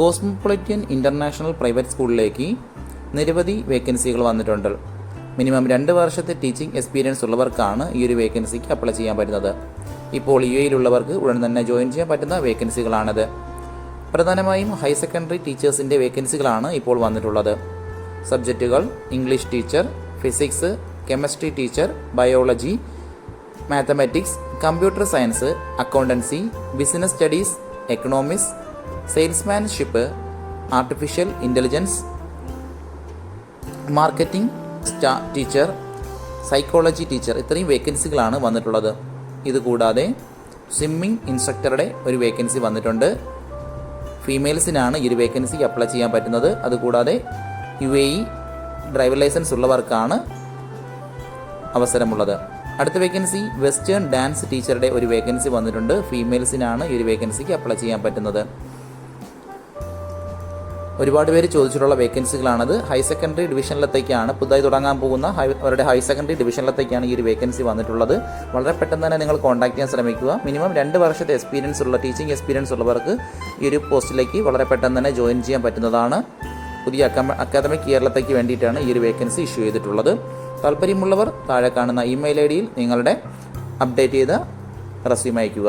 Cosmopolitan international private സ്കൂളിലേക്ക് നിരവധി വേക്കൻസികൾ വന്നിട്ടുണ്ട്. മിനിമം രണ്ട് വർഷത്തെ ടീച്ചിങ് എക്സ്പീരിയൻസ് ഉള്ളവർക്കാണ് ഈ ഒരു വേക്കൻസിക്ക് അപ്ലൈ ചെയ്യാൻ പറ്റുന്നത്. ഇപ്പോൾ യു എയിലുള്ളവർക്ക് ഉടൻ തന്നെ ജോയിൻ ചെയ്യാൻ പറ്റുന്ന വേക്കൻസികളാണിത്. പ്രധാനമായും ഹയർ സെക്കൻഡറി ടീച്ചേഴ്സിന്റെ വേക്കൻസികളാണ് ഇപ്പോൾ വന്നിട്ടുള്ളത്. സബ്ജക്റ്റുകൾ English teacher physics chemistry teacher biology mathematics computer science accountancy business studies economics salesmanship artificial intelligence marketing സ്റ്റാ ടീച്ചർ സൈക്കോളജി ടീച്ചർ ഇത്രയും വേക്കൻസികളാണ് വന്നിട്ടുള്ളത്. ഇതുകൂടാതെ സ്വിമ്മിംഗ് ഇൻസ്ട്രക്ടറുടെ ഒരു വേക്കൻസി വന്നിട്ടുണ്ട്. ഫീമെയിൽസിനാണ് ഈ ഒരു വേക്കൻസി അപ്ലൈ ചെയ്യാൻ പറ്റുന്നത്. അതുകൂടാതെ U A E driver licence ഉള്ളവർക്കാണ് അവസരമുള്ളത്. അടുത്ത വേക്കൻസി വെസ്റ്റേൺ ഡാൻസ് ടീച്ചറുടെ ഒരു വേക്കൻസി വന്നിട്ടുണ്ട്. ഫീമെയിൽസിനാണ് ഈ ഒരു വേക്കൻസിക്ക് അപ്ലൈ ചെയ്യാൻ പറ്റുന്നത്. ഒരുപാട് പേര് ചോദിച്ചിട്ടുള്ള വേക്കൻസികളാണത് ഹയർ സെക്കൻഡറി ഡിവിഷനിലത്തേക്കാണ് പുതുതായി തുടങ്ങാൻ പോകുന്ന അവരുടെ ഹയർ സെക്കൻഡറി ഡിവിഷനിലത്തേക്കാണ് ഈ ഒരു വേക്കൻസി വന്നിട്ടുള്ളത്. വളരെ പെട്ടെന്ന് തന്നെ നിങ്ങൾ കോൺടാക്ട് ചെയ്യാൻ ശ്രമിക്കുക. മിനിമം രണ്ട് വർഷത്തെ എക്സ്പീരിയൻസ് ഉള്ള ടീച്ചിങ് എക്സ്പീരിയൻസ് ഉള്ളവർക്ക് ഈ ഒരു പോസ്റ്റിലേക്ക് വളരെ പെട്ടെന്ന് തന്നെ ജോയിൻ ചെയ്യാൻ പറ്റുന്നതാണ്. പുതിയ അക്കാദമിക് ഇയറിലത്തേക്ക് വേണ്ടിയിട്ടാണ് ഈ ഒരു വേക്കൻസി ഇഷ്യൂ ചെയ്തിട്ടുള്ളത്. താല്പര്യമുള്ളവർ താഴെ കാണുന്ന ഇമെയിൽ ഐ ഡിയിൽ നിങ്ങളുടെ അപ്ഡേറ്റ് ചെയ്ത റെസ്യൂം അയയ്ക്കുക.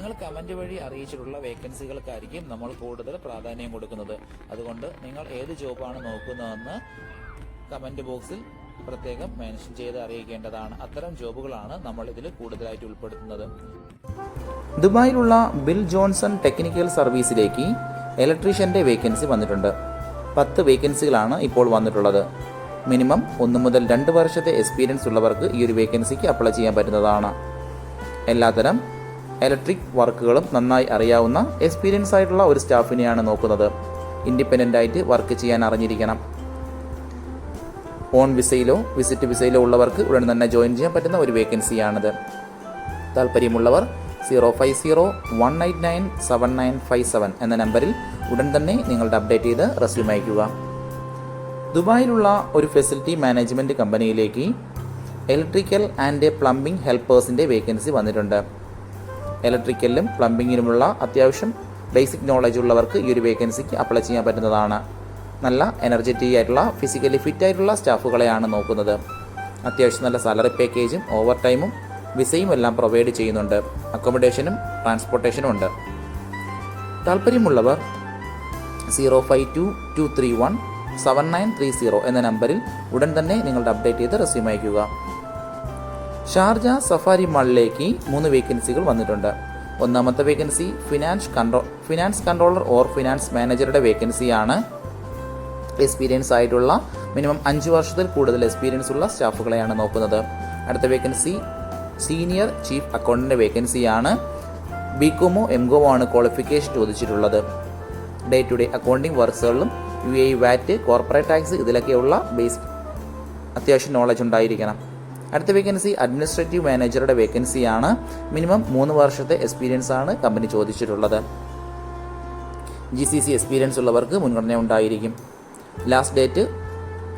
നിങ്ങൾ കമന്റ് വഴി അറിയിച്ചിട്ടുള്ള വേക്കൻസികൾക്കായിരിക്കും നമ്മൾ കൂടുതൽ പ്രാധാന്യം കൊടുക്കുന്നത്. അതുകൊണ്ട് നിങ്ങൾ ഏത് ജോബാണ് നോക്കുന്നതെന്ന് കമന്റ് ബോക്സിൽ പ്രത്യേകം മെൻഷൻ ചെയ്ത് അറിയിക്കേണ്ടതാണ്. അത്തരം ജോബുകളാണ് നമ്മൾ ഇതിൽ കൂടുതലായിട്ട് ഉൾപ്പെടുത്തുന്നത്. ദുബായിലുള്ള ബിൽ ജോൺസൺ ടെക്നിക്കൽ സർവീസിലേക്ക് ഇലക്ട്രീഷ്യന്റെ വേക്കൻസി വന്നിട്ടുണ്ട്. പത്ത് വേക്കൻസികളാണ് ഇപ്പോൾ വന്നിട്ടുള്ളത്. മിനിമം ഒന്ന് മുതൽ രണ്ട് വർഷത്തെ എക്സ്പീരിയൻസ് ഉള്ളവർക്ക് ഈ ഒരു വേക്കൻസിക്ക് അപ്ലൈ ചെയ്യാൻ പറ്റുന്നതാണ്. എല്ലാത്തരം ഇലക്ട്രിക് വർക്കുകളും നന്നായി അറിയാവുന്ന എക്സ്പീരിയൻസ് ആയിട്ടുള്ള ഒരു സ്റ്റാഫിനെയാണ് നോക്കുന്നത്. ഇൻഡിപെൻഡന്റ് ആയിട്ട് വർക്ക് ചെയ്യാൻ അറിഞ്ഞിരിക്കണം. ഓൺ വിസയിലോ വിസിറ്റ് വിസയിലോ ഉള്ളവർക്ക് ഉടൻ തന്നെ ജോയിൻ ചെയ്യാൻ പറ്റുന്ന ഒരു വേക്കൻസിയാണിത്. താല്പര്യമുള്ളവർ zero five zero one eight nine seven nine five seven എന്ന നമ്പറിൽ ഉടൻ തന്നെ നിങ്ങളുടെ അപ്ഡേറ്റ് ചെയ്ത് റെസ്യൂം അയക്കുക ദുബായിലുള്ള ഒരു ഫെസിലിറ്റി മാനേജ്മെന്റ് കമ്പനിയിലേക്ക് ഇലക്ട്രിക്കൽ ആൻഡ് പ്ലംബിംഗ് ഹെൽപ്പേഴ്സിന്റെ വേക്കൻസി വന്നിട്ടുണ്ട്. ഇലക്ട്രിക്കലിലും പ്ലംബിങ്ങിലുമുള്ള അത്യാവശ്യം ബേസിക് നോളജ് ഉള്ളവർക്ക് ഈ ഒരു വേക്കൻസിക്ക് അപ്ലൈ ചെയ്യാൻ പറ്റുന്നതാണ്. നല്ല എനർജറ്റിക് ആയിട്ടുള്ള ഫിസിക്കലി ഫിറ്റ് ആയിട്ടുള്ള സ്റ്റാഫുകളെയാണ് നോക്കുന്നത്. അത്യാവശ്യം നല്ല സാലറി പാക്കേജും ഓവർ ടൈമും വിസയും എല്ലാം പ്രൊവൈഡ് ചെയ്യുന്നുണ്ട്. അക്കോമഡേഷനും ട്രാൻസ്പോർട്ടേഷനും ഉണ്ട്. താല്പര്യമുള്ളവർ zero five two two three one seven nine three zero എന്ന നമ്പറിൽ ഉടൻ തന്നെ നിങ്ങളുടെ അപ്ഡേറ്റ് ചെയ്ത് റെസ്യൂം അയയ്ക്കുക. ഷാർജ സഫാരി മാളിലേക്ക് മൂന്ന് വേക്കൻസികൾ വന്നിട്ടുണ്ട്. ഒന്നാമത്തെ വേക്കൻസി ഫിനാൻസ് കൺട്രോ ഫിനാൻസ് കൺട്രോളർ ഓർ ഫിനാൻസ് മാനേജറുടെ വേക്കൻസിയാണ്. എക്സ്പീരിയൻസ് ആയിട്ടുള്ള മിനിമം അഞ്ച് വർഷത്തിൽ കൂടുതൽ എക്സ്പീരിയൻസ് ഉള്ള സ്റ്റാഫുകളെയാണ് നോക്കുന്നത്. അടുത്ത വേക്കൻസി സീനിയർ ചീഫ് അക്കൗണ്ടന്റ് വേക്കൻസിയാണ്. ബികോമോ എംകോമോ ആണ് ക്വാളിഫിക്കേഷൻ ചോദിച്ചിട്ടുള്ളത്. Day to day accounting വർക്ക്സുകളിലും U A VAT corporate tax ഇതിലൊക്കെയുള്ള base അത്യാവശ്യം നോളജ് ഉണ്ടായിരിക്കണം. അടുത്ത വേക്കൻസി അഡ്മിനിസ്ട്രേറ്റീവ് മാനേജറുടെ വേക്കൻസിയാണ് മിനിമം മൂന്ന് വർഷത്തെ എക്സ്പീരിയൻസ് ആണ് കമ്പനി ചോദിച്ചിട്ടുള്ളത്. ജി സി സി എക്സ്പീരിയൻസ് ഉള്ളവർക്ക് മുൻഗണന ഉണ്ടായിരിക്കും. ലാസ്റ്റ് ഡേറ്റ്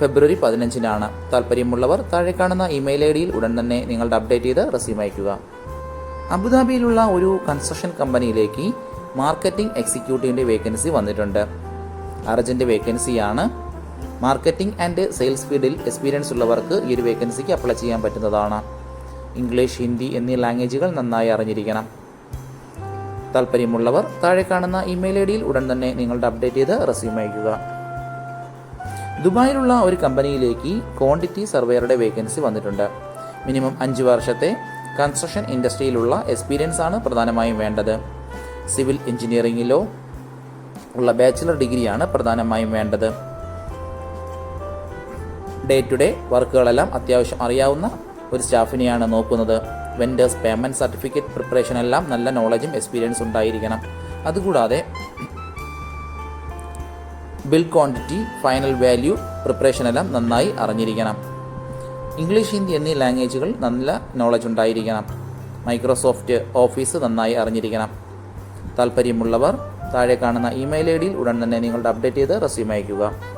ഫെബ്രുവരി പതിനഞ്ചിനാണ്. താല്പര്യമുള്ളവർ താഴെ കാണുന്ന ഇമെയിൽ ഐ ഡിയിൽ ഉടൻ തന്നെ നിങ്ങളുടെ അപ്ഡേറ്റ് ചെയ്ത് റെസ്യൂം അയക്കുക അബുദാബിയിലുള്ള ഒരു കൺസ്ട്രക്ഷൻ കമ്പനിയിലേക്ക് മാർക്കറ്റിംഗ് എക്സിക്യൂട്ടീവിന്റെ വേക്കൻസി വന്നിട്ടുണ്ട്. അർജന്റ് വേക്കൻസിയാണ് മാർക്കറ്റിംഗ് ആൻഡ് സെയിൽസ് ഫീൽഡിൽ എക്സ്പീരിയൻസ് ഉള്ളവർക്ക് ഈ ഒരു വേക്കൻസിക്ക് അപ്ലൈ ചെയ്യാൻ പറ്റുന്നതാണ്. ഇംഗ്ലീഷ് ഹിന്ദി എന്നീ ലാംഗ്വേജുകൾ നന്നായി അറിഞ്ഞിരിക്കണം. താല്പര്യമുള്ളവർ താഴെ കാണുന്ന ഇമെയിൽ ഐ ഡിയിൽ ഉടൻ തന്നെ നിങ്ങളുടെ അപ്ഡേറ്റ് ചെയ്ത് റെസ്യൂം അയയ്ക്കുക. ദുബായിലുള്ള ഒരു കമ്പനിയിലേക്ക് ക്വാണ്ടിറ്റി സർവേയറുടെ വേക്കൻസി വന്നിട്ടുണ്ട്. മിനിമം അഞ്ച് വർഷത്തെ കൺസ്ട്രക്ഷൻ ഇൻഡസ്ട്രിയിലുള്ള എക്സ്പീരിയൻസ് ആണ് പ്രധാനമായും വേണ്ടത്. സിവിൽ എഞ്ചിനീയറിംഗിലോ ഉള്ള ബാച്ചിലർ ഡിഗ്രിയാണ് പ്രധാനമായും വേണ്ടത്. ഡേ ടു ഡേ വർക്കുകളെല്ലാം അത്യാവശ്യം അറിയാവുന്ന ഒരു സ്റ്റാഫിനെയാണ് നോക്കുന്നത്. വെൻഡേഴ്സ് പേയ്മെന്റ് സർട്ടിഫിക്കറ്റ് പ്രിപ്പറേഷൻ എല്ലാം നല്ല നോളജും എക്സ്പീരിയൻസ് ഉണ്ടായിരിക്കണം. അതുകൂടാതെ bill quantity final value preparation എല്ലാം നന്നായി അറിഞ്ഞിരിക്കണം. ഇംഗ്ലീഷ് ഹിന്ദി എന്നീ ലാംഗ്വേജുകൾ നല്ല നോളജ് ഉണ്ടായിരിക്കണം. മൈക്രോസോഫ്റ്റ് ഓഫീസ് നന്നായി അറിഞ്ഞിരിക്കണം. താല്പര്യമുള്ളവർ താഴെ കാണുന്ന ഇമെയിൽ ഐ ഡിയിൽ ഉടൻ തന്നെ നിങ്ങളുടെ അപ്ഡേറ്റ് ചെയ്ത് റെസ്യൂം അയയ്ക്കുക.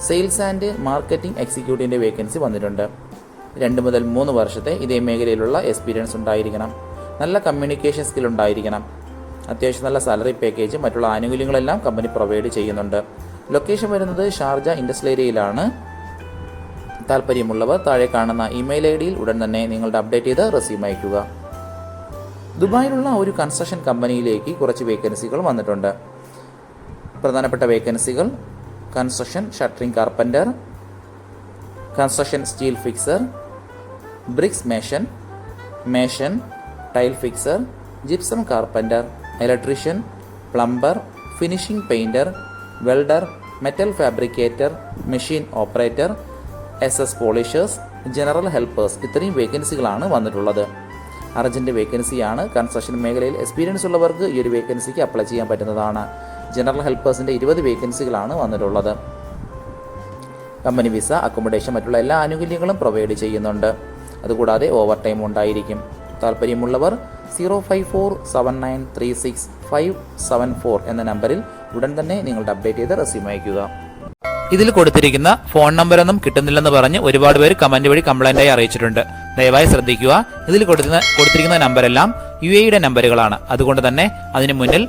സെയിൽസ് ആൻഡ് മാർക്കറ്റിംഗ് എക്സിക്യൂട്ടീവിന്റെ വേക്കൻസി വന്നിട്ടുണ്ട്. രണ്ട് മുതൽ മൂന്ന് വർഷത്തെ ഇതേ മേഖലയിലുള്ള എക്സ്പീരിയൻസ് ഉണ്ടായിരിക്കണം. നല്ല കമ്മ്യൂണിക്കേഷൻ സ്കിൽ ഉണ്ടായിരിക്കണം. അത്യാവശ്യം നല്ല സാലറി പാക്കേജ് മറ്റുള്ള ആനുകൂല്യങ്ങളെല്ലാം കമ്പനി പ്രൊവൈഡ് ചെയ്യുന്നുണ്ട്. ലൊക്കേഷൻ വരുന്നത് ഷാർജ ഇൻഡസ്ട്രിയൽ ഏരിയയിലാണ് താല്പര്യമുള്ളവർ താഴെ കാണുന്ന ഇമെയിൽ ഐ ഡിയിൽ ഉടൻ തന്നെ നിങ്ങളുടെ അപ്ഡേറ്റ് ചെയ്ത് റെസ്യൂം അയക്കുക ദുബായിലുള്ള ഒരു കൺസ്ട്രക്ഷൻ കമ്പനിയിലേക്ക് കുറച്ച് വേക്കൻസികൾ വന്നിട്ടുണ്ട്. പ്രധാനപ്പെട്ട വേക്കൻസികൾ construction shuttering carpenter construction steel fixer bricks mason mason tile fixer gypsum carpenter electrician plumber finishing painter welder metal fabricator machine operator S S polishers general helpers ഇത്രയും വേക്കൻസികളാണ് വന്നിട്ടുള്ളത്. അർജന്റ് വേക്കൻസിയാണ് കൺസ്ട്രക്ഷൻ മേഖലയിൽ എക്സ്പീരിയൻസ് ഉള്ളവർക്ക് ഈ ഒരു വേക്കൻസിക്ക് അപ്ലൈ ചെയ്യാൻ പറ്റുന്നതാണ്. ജനറൽ ഹെൽപ്പേഴ്സിന്റെ ഇരുപത് വേക്കൻസികളാണ് വന്നിട്ടുള്ളത്. കമ്പനി വിസ അക്കോമഡേഷൻ മറ്റുള്ള എല്ലാ ആനുകൂല്യങ്ങളും പ്രൊവൈഡ് ചെയ്യുന്നുണ്ട്. അതുകൂടാതെ ഓവർ ടൈം ഉണ്ടായിരിക്കും. താല്പര്യമുള്ളവർ zero five four seven nine three six five seven four എന്ന നമ്പറിൽ ഉടൻ തന്നെ നിങ്ങളുടെ അപ്ഡേറ്റ് ചെയ്ത് റെസ്യൂം അയക്കുക ഇതിൽ കൊടുത്തിരിക്കുന്ന ഫോൺ നമ്പറൊന്നും കിട്ടുന്നില്ലെന്ന് പറഞ്ഞ് ഒരുപാട് പേര് കമന്റ് വഴി കംപ്ലൈന്റ് ആയി അറിയിച്ചിട്ടുണ്ട്. ദയവായി ശ്രദ്ധിക്കുക. ഇതിൽ കൊടുത്തിരിക്കുന്ന നമ്പരെല്ലാം യു എയുടെ നമ്പറുകളാണ് അതുകൊണ്ട് തന്നെ അതിന് മുന്നിൽ